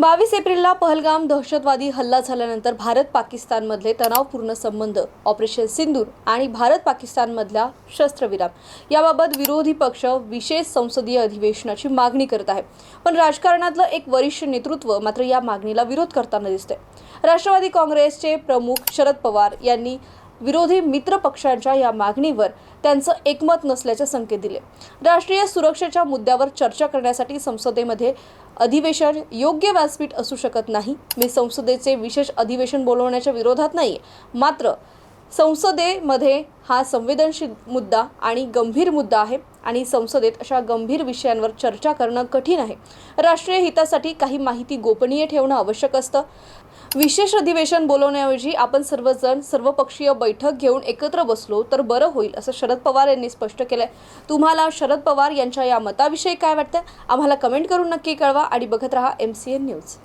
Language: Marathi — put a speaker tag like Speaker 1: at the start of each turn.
Speaker 1: बावीस एप्रिलला पहलगाम दहशतवादी हल्ला झाल्यानंतर भारत पाकिस्तानमधले तणावपूर्ण संबंध ऑपरेशन सिंदूर आणि भारत पाकिस्तानमधला शस्त्रविराम याबाबत विरोधी पक्ष विशेष संसदीय अधिवेशनाची मागणी करत आहे. पण राजकारणातलं एक वरिष्ठ नेतृत्व मात्र या मागणीला विरोध करताना दिसतंय. राष्ट्रवादी काँग्रेसचे प्रमुख शरद पवार यांनी विरोधी मित्र पक्षांच्या या मागणीवर त्यांचं एकमत नसल्याचे संकेत दिले. राष्ट्रीय सुरक्षेच्या मुद्द्यावर चर्चा करण्यासाठी संसदेमध्ये अधिवेशन योग्य व्यासपीठ असू शकत नाही. मी संसदेचे विशेष अधिवेशन बोलवण्याच्या विरोधात नाही मात्र संसदेमध्ये हा संवेदनशील मुद्दा आणि गंभीर मुद्दा आहे आणि संसदेत अशा गंभीर विषयांवर चर्चा करणं कठीण आहे. राष्ट्रीय हितासाठी काही माहिती गोपनीय ठेवणं आवश्यक असतं. विशेष अधिवेशन बोलवण्याऐवजी आपण सर्वजण सर्वपक्षीय बैठक घेऊन एकत्र बसलो तर बरं होईल असं शरद पवार यांनी स्पष्ट केलं आहे तुम्हाला शरद पवार यांच्या या मताविषयी काय वाटतं? आम्हाला कमेंट करून नक्की कळवा आणि बघत राहा एम सी एन न्यूज